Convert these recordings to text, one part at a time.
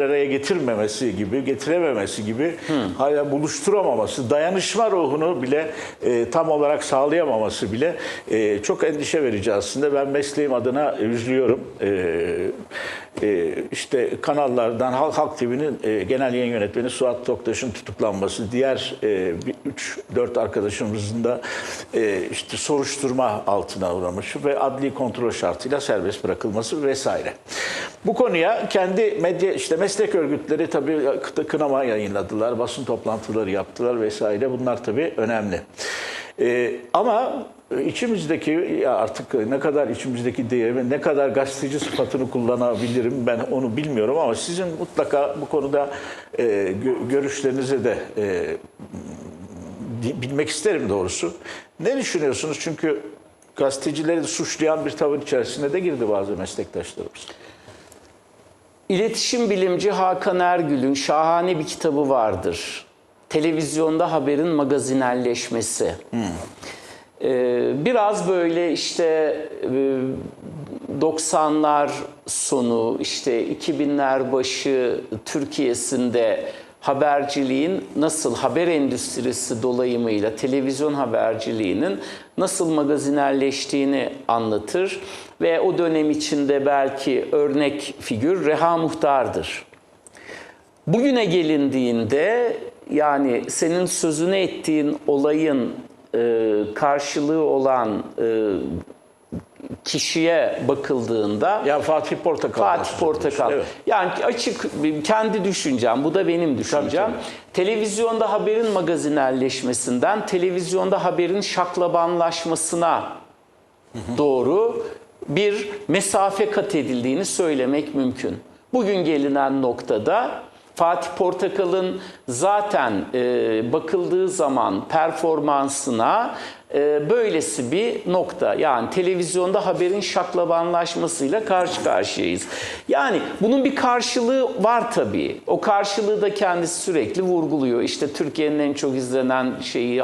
araya getirmemesi gibi, getirememesi gibi, hala buluşturamaması, dayanışma ruhunu bile e, tam olarak sağlayamaması bile e, çok endişe verici aslında. Ben mesleğim adına üzülüyorum. E, e, işte kanallardan Halk, Halk TV'nin e, genel yayın yönetmeni Suat Toktaş'ın tutuklanması, diğer 3-4 arkadaşımızın da e, işte soruşturma altına uğramış ve adli kontrol şartıyla serbest bırakılması vesaire. Bu konuya kendi medya işte meslek örgütleri tabii kınama yayınladılar, basın toplantıları yaptılar vesaire. Bunlar tabii önemli. Ee, ama içimizdeki ya artık ne kadar içimizdeki değeri, ne kadar gazeteci sıfatını kullanabilirim ben onu bilmiyorum ama sizin mutlaka bu konuda e, gö- görüşlerinizi de e, bilmek isterim doğrusu. Ne düşünüyorsunuz? Çünkü gazetecileri suçlayan bir tavır içerisine de girdi bazı meslektaşlarımız. İletişim bilimci Hakan Ergül'ün şahane bir kitabı vardır. Televizyonda haberin magazinelleşmesi. Ee, biraz böyle işte e, 90'lar sonu işte 2000'ler başı Türkiye'sinde haberciliğin nasıl haber endüstrisi dolayımıyla televizyon haberciliğinin nasıl magazinelleştiğini anlatır ve o dönem içinde belki örnek figür Reha Muhtar'dır. Bugüne gelindiğinde yani senin sözünü ettiğin olayın e, karşılığı olan e, kişiye bakıldığında Ya Fatih Portakal. Fatih Portakal. Evet. Yani açık kendi düşüncem, bu da benim düşüncem. Tabii, Televizyonda haberin magazinelleşmesinden televizyonda haberin şaklabanlaşmasına doğru bir mesafe kat edildiğini söylemek mümkün. Bugün gelinen noktada Fatih Portakal'ın zaten e, bakıldığı zaman performansına e, böylesi bir nokta. Yani televizyonda haberin şaklabanlaşmasıyla karşı karşıyayız. Yani bunun bir karşılığı var tabii. O karşılığı da kendisi sürekli vurguluyor. İşte Türkiye'nin en çok izlenen şeyi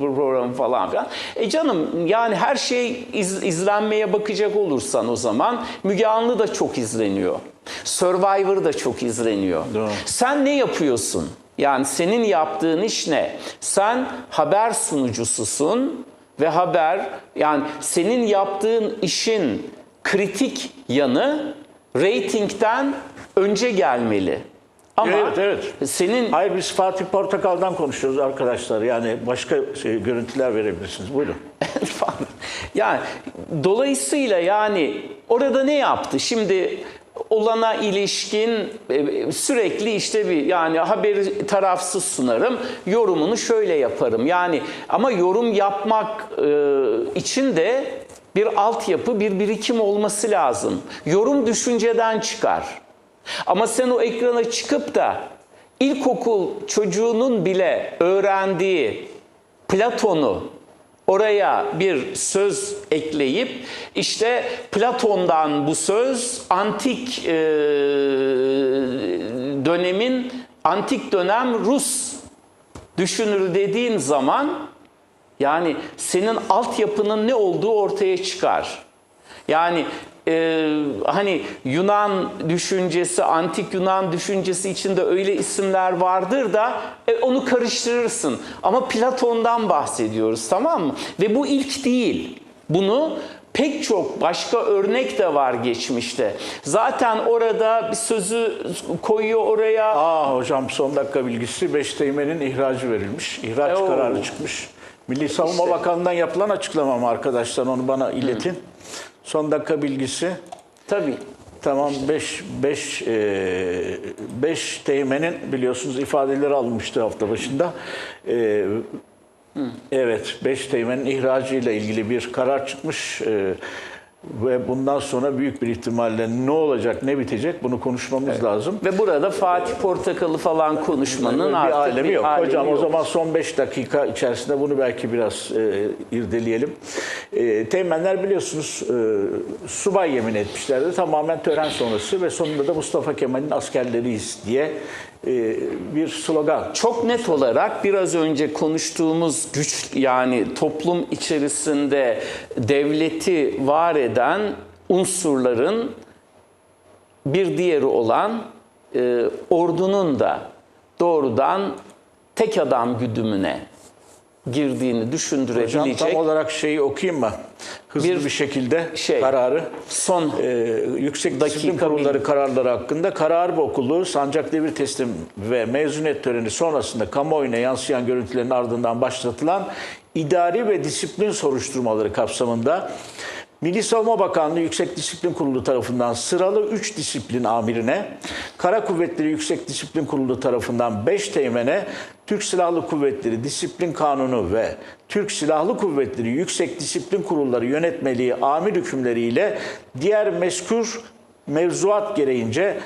programı falan filan. E canım yani her şey iz- izlenmeye bakacak olursan o zaman Müge Anlı da çok izleniyor. Survivor da çok izleniyor. Doğru. Sen ne yapıyorsun? Yani senin yaptığın iş ne? Sen haber sunucususun ve haber yani senin yaptığın işin kritik yanı reytingden önce gelmeli. Ama Evet, evet. senin Hayır biz Fatih Portakal'dan konuşuyoruz arkadaşlar. Yani başka şey, görüntüler verebilirsiniz. Buyurun. Yani dolayısıyla yani orada ne yaptı? Şimdi olana ilişkin e, sürekli işte bir yani haberi tarafsız sunarım, yorumunu şöyle yaparım. Yani ama yorum yapmak e, için de bir altyapı, bir birikim olması lazım. Yorum düşünceden çıkar. Ama sen o ekrana çıkıp da ilkokul çocuğunun bile öğrendiği Platon'u oraya bir söz ekleyip işte Platon'dan bu söz antik e, dönemin antik dönem Rus düşünür dediğin zaman yani senin altyapının ne olduğu ortaya çıkar. Yani e, hani Yunan düşüncesi, antik Yunan düşüncesi içinde öyle isimler vardır da e, onu karıştırırsın. Ama Platon'dan bahsediyoruz tamam mı? Ve bu ilk değil. Bunu pek çok başka örnek de var geçmişte. Zaten orada bir sözü koyuyor oraya. Aa hocam son dakika bilgisi Beşteğmen'in ihracı verilmiş. İhraç Oo. kararı çıkmış. Milli Savunma İşte. Bakanı'ndan yapılan açıklama mı arkadaşlar onu bana iletin. Son dakika bilgisi. Tabii. Tamam 5 5 5 teğmenin biliyorsunuz ifadeleri alınmıştı hafta başında. E, Evet 5 teğmenin ihracı ile ilgili bir karar çıkmış. E, ve bundan sonra büyük bir ihtimalle ne olacak, ne bitecek bunu konuşmamız lazım. Ve burada Fatih Portakal'ı falan konuşmanın bir artık alemi bir yok. alemi Hocam yok. o zaman son 5 dakika içerisinde bunu belki biraz e, irdeleyelim. E, teğmenler biliyorsunuz e, subay yemin etmişlerdi. Tamamen tören sonrası ve sonunda da Mustafa Kemal'in askerleriyiz diye bir slogan. çok net olarak biraz önce konuştuğumuz güç yani toplum içerisinde devleti var eden unsurların bir diğeri olan e, ordunun da doğrudan tek adam güdümüne girdiğini Hocam düşündürebilecek tam olarak şeyi okuyayım mı? Hızlı Bir bir, şekilde şey, kararı. son Ee, Yüksek Disiplin Kurulları kararları hakkında Karar Okulu sancak devir teslim ve mezuniyet töreni sonrasında kamuoyuna yansıyan görüntülerin ardından başlatılan idari ve disiplin soruşturmaları kapsamında Milli Savunma Bakanlığı Yüksek Disiplin Kurulu tarafından sıralı 3 disiplin amirine, Kara Kuvvetleri Yüksek Disiplin Kurulu tarafından 5 teğmene, Türk Silahlı Kuvvetleri Disiplin Kanunu ve Türk Silahlı Kuvvetleri Yüksek Disiplin Kurulları Yönetmeliği amir hükümleriyle diğer mezkur mevzuat gereğince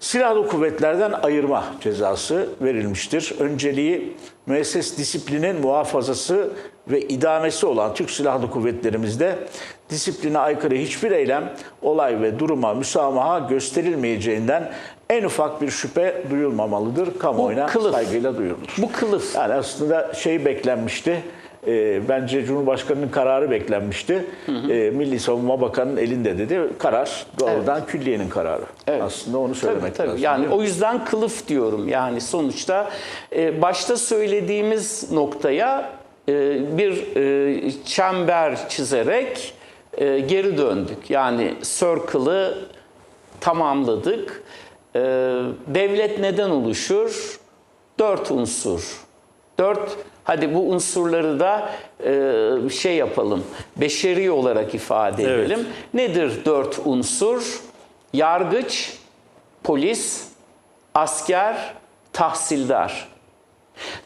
silahlı kuvvetlerden ayırma cezası verilmiştir. Önceliği müesses disiplinin muhafazası ve idamesi olan Türk Silahlı Kuvvetlerimizde disipline aykırı hiçbir eylem, olay ve duruma müsamaha gösterilmeyeceğinden en ufak bir şüphe duyulmamalıdır. Kamuoyuna saygıyla duyurulur. bu kılıf Yani aslında şey beklenmişti. E, bence Cumhurbaşkanı'nın kararı beklenmişti. E, Milli Savunma Bakanı'nın elinde dedi. Karar doğrudan külliyenin kararı. Aslında onu söylemek Tabii, tabii. lazım. Yani o yüzden kılıf diyorum. Yani sonuçta e, başta söylediğimiz noktaya e, bir e, çember çizerek e, geri döndük. Yani circle'ı tamamladık. E, devlet neden oluşur? Dört unsur. Dört, hadi bu unsurları da e, şey yapalım, beşeri olarak ifade Evet. edelim. Nedir dört unsur? Yargıç, polis, asker, tahsildar.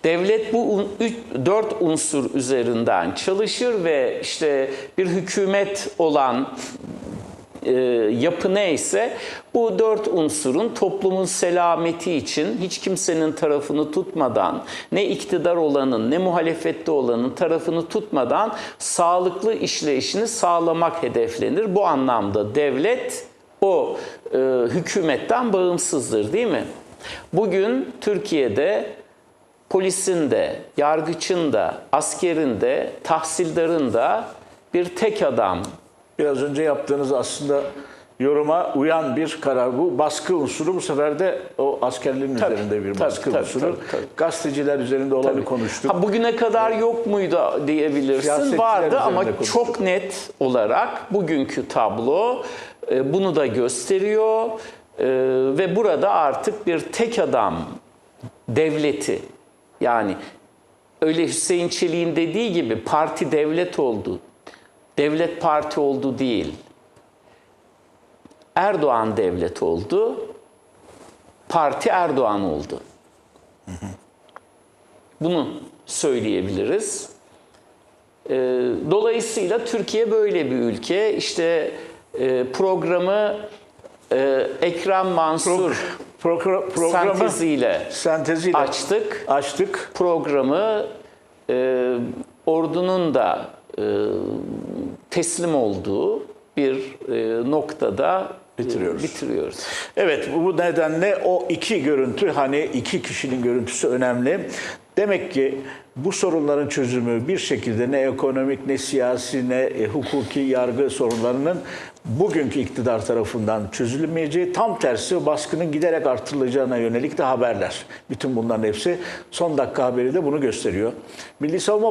Devlet bu üç, dört unsur üzerinden çalışır ve işte bir hükümet olan e, yapı neyse bu dört unsurun toplumun selameti için hiç kimsenin tarafını tutmadan ne iktidar olanın ne muhalefette olanın tarafını tutmadan sağlıklı işleyişini sağlamak hedeflenir. Bu anlamda devlet o e, hükümetten bağımsızdır değil mi? Bugün Türkiye'de polisin de, yargıçın da, askerin de, tahsildarın da bir tek adam Biraz önce yaptığınız aslında yoruma uyan bir karar bu. Baskı unsuru bu sefer de o askerlerin Tabii, üzerinde bir tabii, baskı tabii, unsuru. tabii, tabii. Gazeteciler üzerinde olanı konuştuk. Ha, bugüne kadar yok muydu diyebilirsin. Vardı ama konuştuk. çok net olarak bugünkü tablo e, bunu da gösteriyor E, ve burada artık bir tek adam devleti yani öyle Hüseyin Çelik'in dediği gibi parti devlet oldu. Devlet parti oldu değil. Erdoğan devlet oldu. Parti Erdoğan oldu. Bunu söyleyebiliriz. Ee, Dolayısıyla Türkiye böyle bir ülke. İşte e, programı e, Ekrem Mansur Progr- programı senteziyle senteziyle açtık. açtık. Programı e, ordunun da e, teslim olduğu bir e, noktada e, Bitiriyoruz. bitiriyoruz. Evet bu nedenle o iki görüntü hani iki kişinin görüntüsü önemli. Demek ki bu sorunların çözümü bir şekilde ne ekonomik ne siyasi ne e, hukuki yargı sorunlarının bugünkü iktidar tarafından çözülmeyeceği tam tersi baskının giderek artırılacağına yönelik de haberler. Bütün bunların hepsi son dakika haberi de bunu gösteriyor. Milli Savunma